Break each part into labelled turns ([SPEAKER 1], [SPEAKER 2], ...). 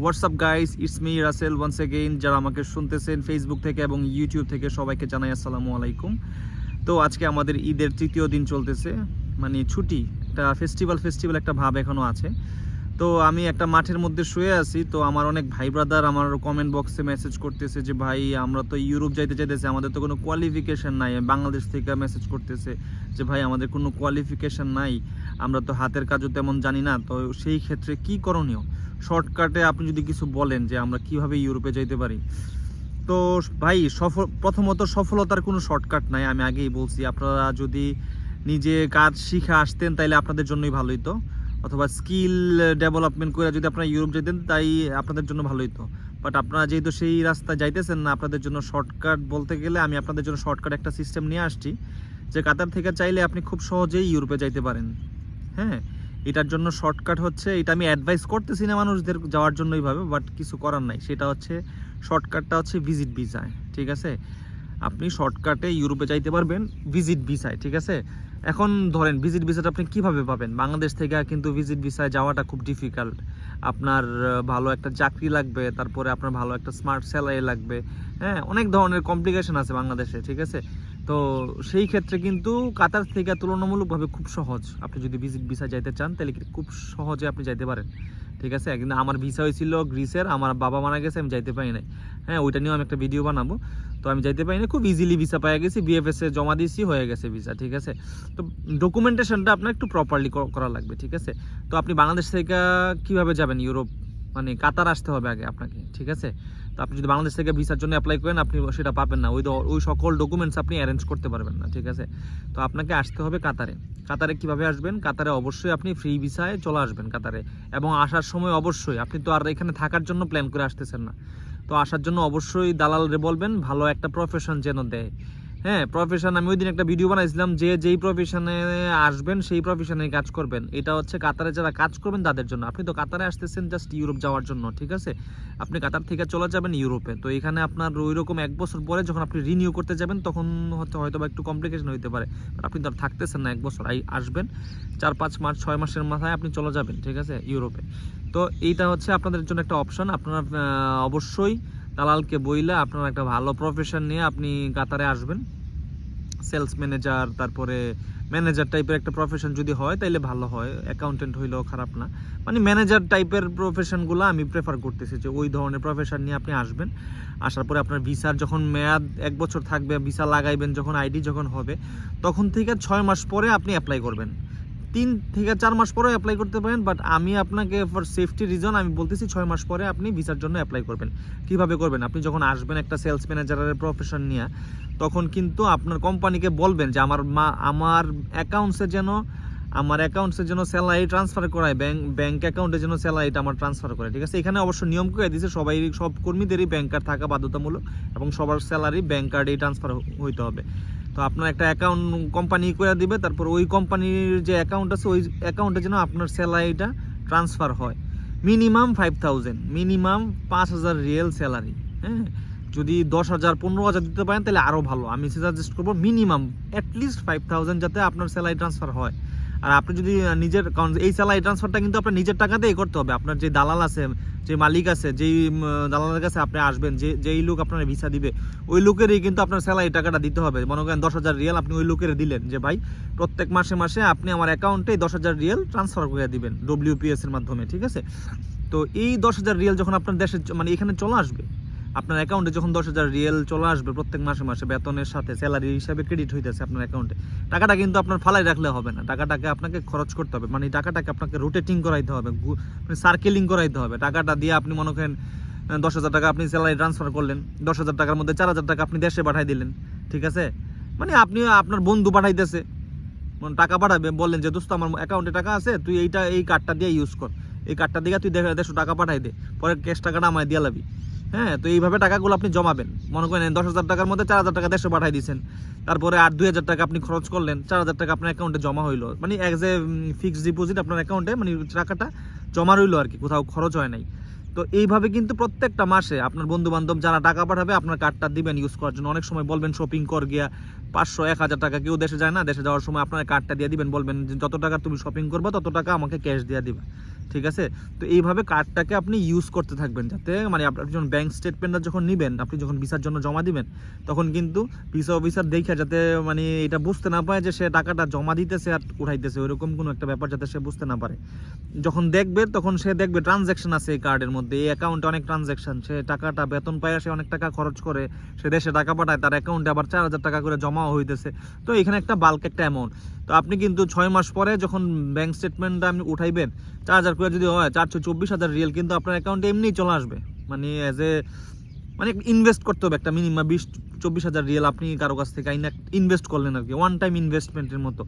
[SPEAKER 1] WhatsApp guys it's me Rasel once again যারা আমাকে শুনতেছেন ফেসবুক থেকে এবং ইউটিউব থেকে, সবাইকে জানাই আসসালামু আলাইকুম। তো আজকে আমাদের ঈদের তৃতীয় দিন চলতেছে। মানে ছুটি, একটা ফেস্টিভ্যাল ফেস্টিভ্যাল একটা ভাব এখনও আছে। তো আমি একটা মাঠের মধ্যে শুয়ে আছি। তো আমার অনেক ভাই ব্রাদার আমার কমেন্ট বক্সে মেসেজ করতেছে যে, ভাই, আমরা তো ইউরোপ যাইতে চাইতেছি আমাদের তো কোনো কোয়ালিফিকেশন নাই। বাংলাদেশ থেকে মেসেজ করতেছে যে, ভাই, আমাদের কোনো কোয়ালিফিকেশন নাই। আমরা তো হাতের কাজও তেমন জানি না। তো সেই ক্ষেত্রে কি করণীয়? শর্টকাটে আপনি যদি কিছু বলেন যে আমরা কীভাবে ইউরোপে যাইতে পারি। তো ভাই, সফল, প্রথমত সফলতার কোনো শর্টকাট নাই, আমি আগেই বলছি। আপনারা যদি নিজে কাজ শিখে আসতেন, তাইলে আপনাদের জন্যই ভালো হতো অথবা স্কিল ডেভেলপমেন্ট করে যদি আপনারা ইউরোপ যেতেন তাই আপনাদের জন্য ভালো হতো বাট আপনারা যেহেতু সেই রাস্তা যাইতেছেন না, আপনাদের জন্য শর্টকাট বলতে গেলে আমি আপনাদের জন্য শর্টকাট একটা সিস্টেম নিয়ে আসছি, যে কাতার থেকে চাইলে আপনি খুব সহজেই ইউরোপে যাইতে পারেন। হ্যাঁ? এটার জন্য শর্টকাট হচ্ছে, এটা আমি অ্যাডভাইস করতেছি না মানুষদের যাওয়ার জন্য এইভাবে বাট কিছু করার নাই। সেটা হচ্ছে শর্টকাটটা হচ্ছে ভিজিট ভিসায় ঠিক আছে? আপনি শর্টকাটে ইউরোপে যাইতে পারবেন ভিজিট ভিসায় ঠিক আছে? এখন ধরেন ভিজিট ভিসাটা আপনি কীভাবে পাবেন? বাংলাদেশ থেকে কিন্তু ভিজিট ভিসায় যাওয়াটা খুব ডিফিকাল্ট আপনার ভালো একটা চাকরি লাগবে, তারপরে আপনার ভালো একটা স্মার্ট স্যালারি লাগবে। হ্যাঁ অনেক ধরনের কমপ্লিকেশন আছে বাংলাদেশে, ঠিক আছে? তো সেই ক্ষেত্রে কিন্তু কাতার থেকে তুলনামূলকভাবে খুব সহজ। আপনি যদি ভিসা যাইতে চান, তাহলে খুব সহজে আপনি যাইতে পারেন। ঠিক আছে? কিন্তু আমার ভিসা হয়েছিল গ্রিসের, আমার বাবা মারা গেছে, আমি যাইতে পারি নাই। হ্যাঁ ওইটা নিয়েও আমি একটা ভিডিও বানাবো। তো আমি যাইতে পারি না খুব ইজিলি ভিসা পাই গেছি বিএফএস জমা দিয়েছি, হয়ে গেছে ভিসা, ঠিক আছে? তো ডকুমেন্টেশনটা আপনার একটু প্রপারলি করা লাগবে, ঠিক আছে? তো আপনি বাংলাদেশ থেকে কীভাবে যাবেন? ইউরোপ মানে কাতার আসতে হবে আগে আপনাকে, ঠিক আছে? তো আপনি যদি বাংলাদেশ থেকে ভিসার জন্য অ্যাপ্লাই করেন, আপনি সেটা পাবেন না। ওই ওই সকল ডকুমেন্টস আপনি অ্যারেঞ্জ করতে পারবেন না, ঠিক আছে? তো আপনাকে আসতে হবে কাতারে। কাতারে কীভাবে আসবেন? কাতারে অবশ্যই আপনি ফ্রি ভিসায় চলে আসবেন কাতারে। এবং আসার সময় অবশ্যই, আপনি তো আর এখানে থাকার জন্য প্ল্যান করে আসতেছেন না। তো আসার জন্য অবশ্যই দালালরে বলবেন, ভালো একটা প্রফেশন যেন দেয়। হ্যাঁ প্রফেশন আমি ওই দিন একটা ভিডিও বানাইছিলাম যে যেই প্রফেশনে আসবেন, সেই প্রফেশনে কাজ করবেন। এটা হচ্ছে কাতারে যারা কাজ করবেন তাদের জন্য। আপনি তো কাতারে আসতেছেন জাস্ট ইউরোপ যাওয়ার জন্য, ঠিক আছে? আপনি কাতার থেকে চলে যাবেন ইউরোপে। তো এখানে আপনার ওই রকম এক বছর পরে যখন আপনি রিনিউ করতে যাবেন, তখন হয়তো হয়তো বা একটু কমপ্লিকেশন হতে পারে। আপনি তো আর থাকতেছেন না এক বছর, আই আসবেন। চার, পাঁচ মাস, ছয় মাসের মাথায় আপনি চলে যাবেন, ঠিক আছে? ইউরোপে। তো এইটা হচ্ছে আপনাদের জন্য একটা অপশন আপনারা অবশ্যই দালালকে বইলে আপনার একটা ভালো প্রফেশন নিয়ে আপনি কাতারে আসবেন। সেলস ম্যানেজার তারপরে ম্যানেজার টাইপের একটা প্রফেশন যদি হয়, তাইলে ভালো হয়। অ্যাকাউন্টেন্ট হইলেও খারাপ না। মানে ম্যানেজার টাইপের প্রফেশনগুলো আমি প্রেফার করতেছি যে ওই ধরনের প্রফেশন নিয়ে আপনি আসবেন। আসার পরে আপনার ভিসার যখন মেয়াদ এক বছর থাকবে ভিসা লাগাইবেন যখন আইডি যখন হবে, তখন থেকে ছয় মাস পরে আপনি অ্যাপ্লাই করবেন। তিন থেকে চার মাস পরে অ্যাপ্লাই করতে পারেন বাট আমি আপনাকে ফর সেফটি রিজন আমি বলতেছি ছয় মাস পরে আপনি ভিসার জন্য অ্যাপ্লাই করবেন। কীভাবে করবেন? আপনি যখন আসবেন একটা সেলস ম্যানেজারের প্রফেশন নিয়ে, তখন কিন্তু আপনার কোম্পানিকে বলবেন যে আমার মা, আমার অ্যাকাউন্টসে যেন, আমার অ্যাকাউন্টসের যেন স্যালারি ট্রান্সফার করায় ব্যাংক ব্যাংক অ্যাকাউন্টের যেন স্যালারিটা আমার ট্রান্সফার করে, ঠিক আছে? এখানে অবশ্য নিয়ম করে দিয়েছে, সবাই, সব কর্মীদেরই ব্যাংক কার্ড থাকা বাধ্যতামূলক এবং সবার স্যালারি ব্যাংক কার্ডেই ট্রান্সফার হইতে হবে। তো আপনার একটা অ্যাকাউন্ট কোম্পানি করে দিবে, তারপর ওই কোম্পানির যে অ্যাকাউন্ট আছে, ওই অ্যাকাউন্টে যেন আপনার স্যালারিটা ট্রান্সফার হয়। মিনিমাম ফাইভ থাউজেন্ড মিনিমাম পাঁচ হাজার রিয়েল স্যালারি হ্যাঁ? যদি দশ হাজার, পনেরো হাজার দিতে পারেন, তাহলে আরও ভালো। আমি সাজেস্ট করব মিনিমাম অ্যাটলিস্ট ফাইভ থাউজেন্ড যাতে আপনার স্যালারি ট্রান্সফার হয়। আর আপনি যদি নিজের, কারণ এই স্যালারি ট্রান্সফারটা কিন্তু আপনার নিজের টাকাতেই করতে হবে। আপনার যে দালাল আছে যে মালিক আছে, যেই দালালের কাছে আপনি আসবেন, যে, যেই লোক আপনার ভিসা দিবে, ওই লোকেরই কিন্তু আপনার স্যালারি টাকাটা দিতে হবে। মনে করেন দশ হাজার রিয়েল আপনি ওই লোকের দিলেন যে, ভাই, প্রত্যেক মাসে মাসে আপনি আমার অ্যাকাউন্টে দশ হাজার রিয়েল ট্রান্সফার করে দিবেন ডব্লিউপিএস এর মাধ্যমে, ঠিক আছে? তো এই দশ হাজার রিয়েল যখন আপনার দেশে মানে এখানে চলে আসবে আপনার অ্যাকাউন্টে যখন দশ হাজার রিয়েল চলে আসবে প্রত্যেক মাসে মাসে বেতনের সাথে স্যালারি হিসাবে ক্রেডিট হইতেছে আপনার অ্যাকাউন্টে টাকাটা কিন্তু আপনার ফালাই রাখলে হবে না। টাকাটাকে আপনাকে খরচ করতে হবে। মানে টাকাটাকে আপনাকে রোটেটিং করাইতে হবে, গু- মানে সার্কেলিং করাইতে হবে। টাকাটা দিয়ে আপনি মনে করেন দশ হাজার টাকা আপনি স্যালারি ট্রান্সফার করলেন, দশ হাজার টাকার মধ্যে চার হাজার টাকা আপনি দেশে পাঠাই দিলেন, ঠিক আছে? মানে আপনি, আপনার বন্ধু পাঠাইতেছে। মানে টাকা পাঠাবে, বললেন যে, দোস্ত, আমার অ্যাকাউন্টে টাকা আছে, তুই এইটা, এই কার্ডটা দিয়ে ইউজ কর। এই কার্ডটা দিয়ে তুই দেড়শো টাকা পাঠাই দে। পরে ক্যাশ টাকাটা আমায় দিয়ে লাবি। হ্যাঁ তো এইভাবে টাকাগুলো আপনি জমাবেন। মনে করেন দশ হাজার টাকার মধ্যে চার হাজার টাকা দেশে পাঠাই দিয়েছেন। তারপরে আর দুই হাজার টাকা আপনি খরচ করলেন, চার হাজার টাকা আপনার অ্যাকাউন্টে জমা হইল। মানে এক যে ফিক্সড ডিপোজিট আপনার অ্যাকাউন্টে মানে টাকাটা জমা রইল আর কি, কোথাও খরচ হয় নাই। তো এইভাবে কিন্তু প্রত্যেকটা মাসে আপনার বন্ধু বান্ধব যারা টাকা পাঠাবে, আপনার কার্ডটা দিবেন ইউজ করার জন্য। অনেক সময় বলবেন শপিং কর গিয়া পাঁচশো, এক হাজার টাকা কেউ দেশে যায় না, দেশে যাওয়ার সময় আপনার কার্ডটা দিয়ে দিবেন, বলবেন যত টাকা তুমি শপিং করবে, তত টাকা আমাকে ক্যাশ দিয়ে দিবে। ঠিক আছে? তো এইভাবে কার্ডটাকে আপনি ইউজ করতে থাকবেন যাতে মানে আপনি যখন ব্যাংক স্টেটমেন্টটা যখন নেবেন, আপনি যখন ভিসার জন্য জমা দিবেন, তখন কিন্তু ভিসা অফিসার দেখে যাতে মানে এটা বুঝতে না পায় যে সে টাকাটা জমা দিতেছে আর উঠাইতেছে, ওইরকম কোনো একটা ব্যাপার যাতে সে বুঝতে না পারে। যখন দেখবে, তখন সে দেখবে ট্রানজ্যাকশন আছে এই কার্ডের মধ্যে, এই অ্যাকাউন্টে অনেক ট্রানজ্যাকশন সে টাকাটা বেতন পায় সে অনেক টাকা খরচ করে, সে দেশে টাকা পাঠায়, তার অ্যাকাউন্টে আবার চার হাজার টাকা করে জমাও হইতেছে। তো এখানে একটা বাল্ক একটা অ্যামাউন্ট তো আপনি কিন্তু ছয় মাস পরে যখন ব্যাংক স্টেটমেন্টটা আপনি উঠাইবেন, চার হাজার করে যদি হয়, চারশো চব্বিশ হাজার রিয়েল কিন্তু আপনার অ্যাকাউন্টে এমনিই চলে আসবে। মানে অ্যাজ এ মানে ইনভেস্ট করতে হবে একটা মিনিমাম বিশ, চব্বিশ হাজার রিয়েল আপনি কারও কাছ থেকে ইনভেস্ট করলেন আর কি ওয়ান টাইম ইনভেস্টমেন্টের মতো।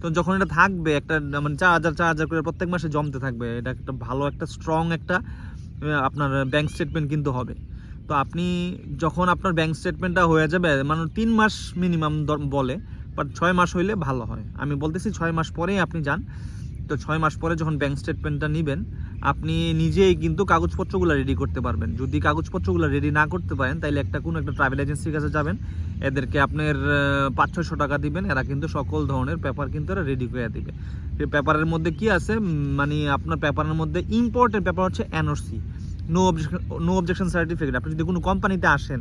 [SPEAKER 1] তো যখন এটা থাকবে, একটা মানে চার হাজার চার হাজার করে প্রত্যেক মাসে জমতে থাকবে, এটা একটা ভালো একটা স্ট্রং একটা আপনার ব্যাংক স্টেটমেন্ট কিন্তু হবে। তো আপনি যখন আপনার ব্যাংক স্টেটমেন্টটা হয়ে যাবে মানে তিন মাস মিনিমাম বলে বাট ছয় মাস হইলে ভালো হয়। আমি বলতেছি ছয় মাস পরেই আপনি যান। তো ছয় মাস পরে যখন ব্যাংক স্টেটমেন্টটা নেবেন, আপনি নিজেই কিন্তু কাগজপত্রগুলো রেডি করতে পারবেন। যদি কাগজপত্রগুলো রেডি না করতে পারেন তাহলে একটা কোনো একটা ট্রাভেল এজেন্সির কাছে যাবেন। এদেরকে আপনার পাঁচ, ছয়শো টাকা দিবেন। এরা কিন্তু সকল ধরনের পেপার কিন্তু এরা রেডি করে দিবে। পেপারের মধ্যে কি আছে? মানে আপনার পেপারের মধ্যে ইম্পর্টেন্ট পেপার হচ্ছে NOC no objection no objection certificate আপনি যদি কোনো কোম্পানিতে আসেন,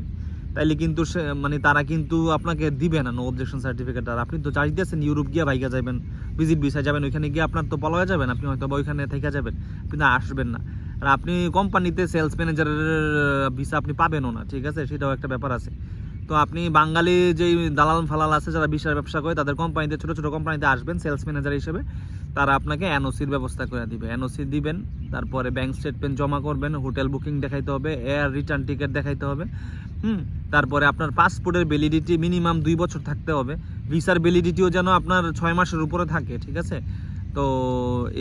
[SPEAKER 1] তাইলে কিন্তু মানে তারা কিন্তু আপনাকে দিবে না নো অবজেকশন সার্টিফিকেট আর আপনি তো চাইতেছেন ইউরোপ গিয়ে ভাইগা যাবেন ভিজিট ভিসা যাবেন, ওইখানে গিয়ে আপনার তো পলা যাবেন আপনি হয়তো বা ওইখানে থেকে যাবেন কিন্তু আসবেন না। আর আপনি কোম্পানিতে সেলস ম্যানেজারের ভিসা আপনি পাবেনও না, ঠিক আছে? সেটাও একটা ব্যাপার আছে। তো আপনি বাঙালি যেই দালাল ফালাল আছে যারা ভিসার ব্যবসা করে, তাদের কোম্পানিতে, ছোটো ছোটো কোম্পানিতে আসবেন সেলস ম্যানেজার হিসেবে। তারা আপনাকে এনওসির ব্যবস্থা করে দিবে। এনওসি দিবেন, তারপরে ব্যাংক স্টেটমেন্ট জমা করবেন হোটেল বুকিং দেখাইতে হবে এয়ার রিটার্ন টিকিট দেখাইতে হবে, হুম? তারপরে আপনার পাসপোর্টের ভ্যালিডিটি মিনিমাম দুই বছর থাকতে হবে। ভিসার ভ্যালিডিটিও যেন আপনার ছয় মাসের উপরে থাকে, ঠিক আছে? তো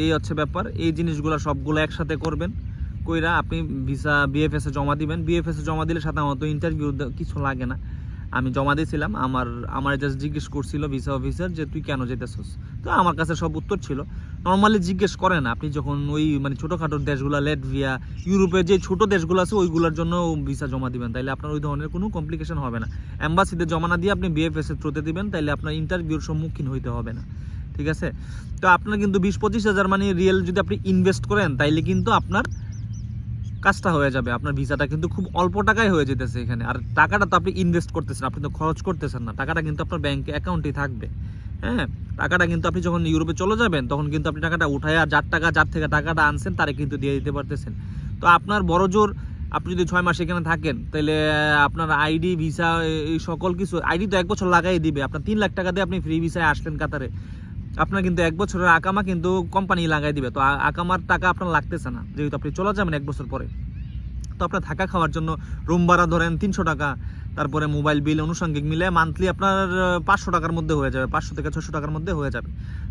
[SPEAKER 1] এই হচ্ছে ব্যাপার। এই জিনিসগুলো সবগুলো একসাথে করবেন, কইরা আপনি ভিসা বিএফএস জমা দিবেন। বিএফএস জমা দিলে সাধারণত ইন্টারভিউ কিছু লাগে না। আমি জমা দিয়েছিলাম, আমার আমার জাস্ট জিজ্ঞেস করছিল ভিসা অফিসার যে তুই কেন যেতেছস? তো আমার কাছে সব উত্তর ছিল। নর্মালি জিজ্ঞেস করেন আপনি যখন ওই মানে ছোটোখাটো দেশগুলো লেটভিয়া ইউরোপের যে ছোট দেশগুলো আছে, ওইগুলোর জন্য ভিসা জমা দিবেন। তাইলে আপনার ওই ধরনের কোনো কমপ্লিকেশন হবে না। অ্যাম্বাসিতে জমা না দিয়ে আপনি বিএফএস এর থ্রুতে দিবেন, তাইলে আপনার ইন্টারভিউর সম্মুখীন হইতে হবে না। ঠিক আছে? তো আপনার কিন্তু বিশ পঁচিশ হাজার মানে রিয়েল যদি আপনি ইনভেস্ট করেন, তাইলে কিন্তু আপনার কাজটা হয়ে যাবে, আপনার ভিসাটা কিন্তু খুব অল্প টাকায় হয়ে যেতেছে এখানে। আর টাকাটা তো আপনি ইনভেস্ট করতেছেন, আপনি তো খরচ করতেছেন না, টাকাটা কিন্তু আপনার ব্যাংক অ্যাকাউন্টেই থাকবে। হ্যাঁ? টাকাটা কিন্তু আপনি যখন ইউরোপে চলে যাবেন, তখন কিন্তু আপনি টাকাটা উঠায় আর যার টাকা, যার থেকে টাকাটা আনছেন, তারে কিন্তু দিয়ে দিতে পারতেছেন। তো আপনার বড় জোর, আপনি যদি ছয় মাস এখানে থাকেন তাহলে আপনার আইডি ভিসা এই সকল কিছু আইডি তো এক বছর লাগাই দিবে। আপনার তিন লাখ টাকা দিয়ে আপনি ফ্রি ভিসায় আসলেন কাতারে। আপনার কিন্তু এক বছরের আকামা কিন্তু কোম্পানি লাগাই দিবে। তো আকামার টাকা আপনার লাগতেছে না, যেহেতু আপনি চলে যাবেন এক বছর পরে। তো আপনার থাকা খাওয়ার জন্য রুম ভাড়া ধরেন তিনশো টাকা, তারপরে মোবাইল বিল আনুষঙ্গিক মিলে মান্থলি আপনার পাঁচশো টাকার মধ্যে হয়ে যাবে, পাঁচশো থেকে ছশো টাকার মধ্যে হয়ে যাবে।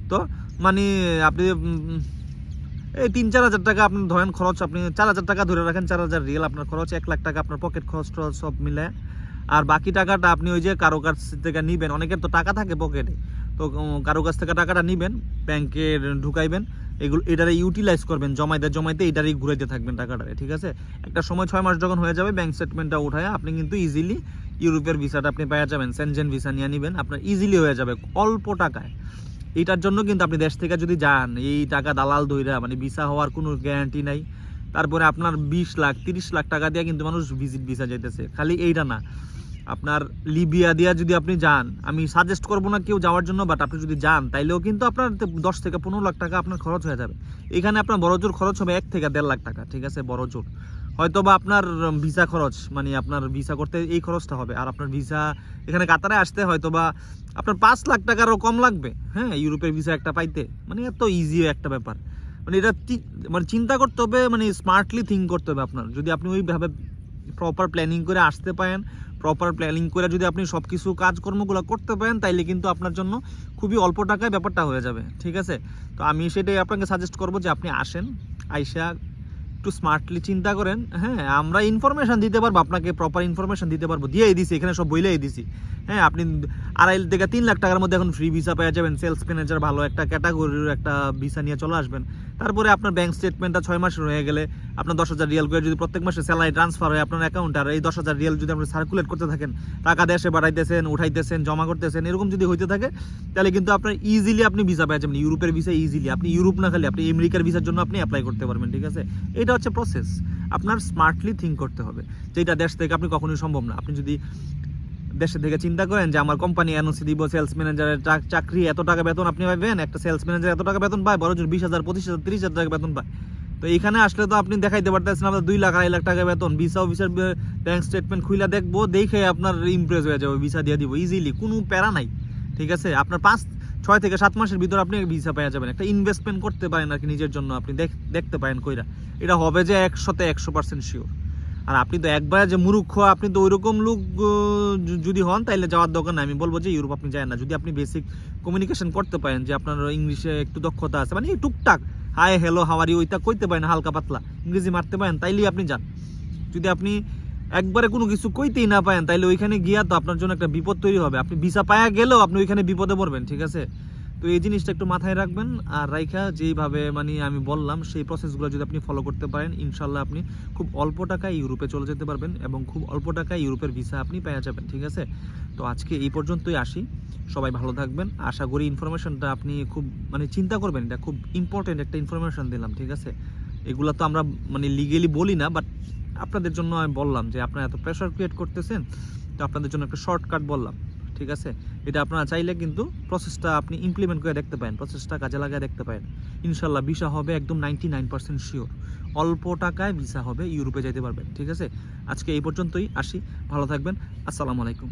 [SPEAKER 1] তো মানে আপনি এই তিন চার হাজার টাকা আপনি ধরেন খরচ, আপনি চার হাজার টাকা ধরে রাখেন, চার হাজার রিয়েল আপনার খরচ, এক লাখ টাকা আপনার পকেট খরচ টরচ সব মিলে। আর বাকি টাকাটা আপনি ওই যে কারও কাছ থেকে নিবেন, অনেকের তো টাকা থাকে পকেটে তো কারও কাছ থেকে টাকাটা নিবেন, ব্যাংকে ঢুকাইবেন, এগুলো, এটারে ইউটিলাইজ করবেন, জমাইতে জমাইতে এটারই ঘুরাইতে থাকবেন টাকাটারে, ঠিক আছে? একটা সময় ছয় মাস যখন হয়ে যাবে ব্যাংক স্টেটমেন্টটা উঠায়, আপনি কিন্তু ইজিলি ইউরোপের ভিসাটা আপনি পাওয়া যাবেন সেনজেন ভিসা নিয়ে নেবেন, আপনার ইজিলি হয়ে যাবে, অল্প টাকায়। এটার জন্য কিন্তু আপনি দেশ থেকে যদি যান, এই টাকা দালাল ধইরা মানে ভিসা হওয়ার কোনো গ্যারান্টি নাই, তারপরে আপনার বিশ লাখ, তিরিশ লাখ টাকা দিয়ে কিন্তু মানুষ ভিজিট ভিসা যাইতেছে, খালি এইটা না। আপনার লিবিয়া দিয়া যদি আপনি যান, আমি সাজেস্ট করব না কেউ যাওয়ার জন্য বাট আপনি যদি যান, তাইলেও কিন্তু আপনার দশ থেকে পনেরো লাখ টাকা আপনার খরচ হয়ে যাবে। এখানে আপনার বড় জোর খরচ হবে এক থেকে দেড় লাখ টাকা, ঠিক আছে? বড় জোর। হয়তো বা আপনার ভিসা খরচ মানে আপনার ভিসা করতে এই খরচটা হবে। আর আপনার ভিসা এখানে কাতারে আসতে হয়তো বা আপনার পাঁচ লাখ টাকারও কম লাগবে হ্যাঁ? ইউরোপের ভিসা একটা পাইতে। মানে এত ইজি একটা ব্যাপার। মানে এটা মানে চিন্তা করতে হবে মানে স্মার্টলি থিঙ্ক করতে হবে আপনার। যদি আপনি ওইভাবে প্রপার প্ল্যানিং করে আসতে পারেন প্রপার প্ল্যানিং করে যদি আপনি সব কিছু কাজকর্মগুলো করতে পারেন, তাইলে কিন্তু আপনার জন্য খুবই অল্প টাকায় ব্যাপারটা হয়ে যাবে, ঠিক আছে? তো আমি সেটাই আপনাকে সাজেস্ট করব যে আপনি আসেন, আইসা একটু স্মার্টলি চিন্তা করেন হ্যাঁ আমরা ইনফরমেশন দিতে পারব, আপনাকে প্রপার ইনফরমেশন দিতে পারব, দিয়েই দিছি, এখানে সব বইলেই দিছি। হ্যাঁ আপনি আড়াই থেকে তিন লাখ টাকার মধ্যে এখন ফ্রি ভিসা পেয়ে যাবেন সেলস ম্যানেজার ভালো একটা ক্যাটাগরির একটা ভিসা নিয়ে চলে আসবেন। তারপরে আপনার ব্যাংক স্টেটমেন্টটা ছয় মাসের হয়ে গেলে আপনার দশ হাজার রিয়াল করে যদি প্রত্যেক মাসে স্যালারি ট্রান্সফার হয় আপনার অ্যাকাউন্ট আর এই দশ হাজার রিয়াল যদি আপনি সার্কুলেট করতে থাকেন, টাকা দেশে বাড়াইতেছেন, উঠাইতেছেন, জমা করতেছেন, এরকম যদি হইতে থাকে, তাহলে কিন্তু আপনার ইজিলি আপনি ভিসা পেয়ে যাবেন। ইউরোপের ভিসা ইজিলি আপনি ইউরোপ না খালি আপনি আমেরিকার ভিসার জন্য আপনি অ্যাপ্লাই করতে পারবেন, ঠিক আছে? এটা হচ্ছে প্রসেস আপনার স্মার্টলি থিঙ্ক করতে হবে। যেটা দেশ থেকে আপনি কখনোই সম্ভব না। আপনি যদি দেশে থেকে চিন্তা করেন যে আমার কোম্পানি এনওসি দিব সেলস ম্যানেজারের চাকরি এত টাকা বেতন আপনি পাবেন? একটা সেলস ম্যানেজার এত টাকা বেতন পায় বড় বিশ হাজার, পঁচিশ হাজার, তিরিশ হাজার টাকা বেতন পায়। তো এখানে আসলে তো আপনি দেখাইতে পারতেছেন আপনার দুই লাখ, আড়াই লাখ টাকা বেতন। ভিসা অফিসের ব্যাংক স্টেটমেন্ট খুলে দেখব, দেখে আপনার ইমপ্রেস হয়ে যাবে ভিসা দিয়ে দিব ইজিলি কোনো প্যারা নাই। ঠিক আছে? আপনার পাঁচ, ছয় থেকে সাত মাসের ভিতর আপনি ভিসা পেয়ে যাবেন। একটা ইনভেস্টমেন্ট করতে পারেন আর কি নিজের জন্য, আপনি দেখ- দেখতে পারেন কইরা। এটা হবে যে একশোতে একশো পার্সেন্ট শিওর আর আপনি তো একবার যে মুরুক্ষ আপনি তো ওইরকম লোক যদি হন তাহলে যাওয়ার দরকার নাই। আমি বলব যে ইউরোপ আপনি যায় না। যদি আপনি বেসিক কমিউনিকেশন করতে পারেন যে আপনার ইংলিশে একটু দক্ষতা আছে মানে টুকটাক, হাই, হ্যালো হাওয়ারি ওইটা কইতে পারেন, হালকা পাতলা। ইংরেজি মারতে পারেন, তাইলেই আপনি যান। যদি আপনি একবারে কোনো কিছু কইতেই না পারেন, তাইলে ওইখানে গিয়া তো আপনার জন্য একটা বিপদ তৈরি হবে। আপনি ভিসা পায়া গেলেও আপনি ওইখানে বিপদে পড়বেন, ঠিক আছে? তো এই জিনিসটা একটু মাথায় রাখবেন। আর রাইখা, যেইভাবে মানে আমি বললাম, সেই প্রসেসগুলো যদি আপনি ফলো করতে পারেন, ইনশাল্লাহ আপনি খুব অল্প টাকায় ইউরোপে চলে যেতে পারবেন এবং খুব অল্প টাকায় ইউরোপের ভিসা আপনি পেয়ে যাবেন, ঠিক আছে? তো আজকে এই পর্যন্তই আসি। সবাই ভালো থাকবেন। আশা করি ইনফরমেশনটা আপনি খুব মানে চিন্তা করবেন, এটা খুব ইম্পর্টেন্ট একটা ইনফরমেশন দিলাম, ঠিক আছে? এগুলো তো আমরা মানে লিগেলি বলি না বাট আপনাদের জন্য আমি বললাম যে আপনারা এত প্রেশার ক্রিয়েট করতেছেন, তো আপনাদের জন্য একটা শর্টকাট বললাম। ঠিক আছে? এটা আপনারা চাইলে কিন্তু প্রসেসটা আপনি ইমপ্লিমেন্ট করে দেখতে পারেন। প্রসেসটা কাজে লাগায় দেখতে পারেন। ইনশাল্লাহ ভিসা হবে একদম নাইনটি নাইন পার্সেন্ট শিওর অল্প টাকায় ভিসা হবে, ইউরোপে যেতে পারবেন, ঠিক আছে? আজকে এই পর্যন্তই, আসি। ভালো থাকবেন। আসসালামু আলাইকুম।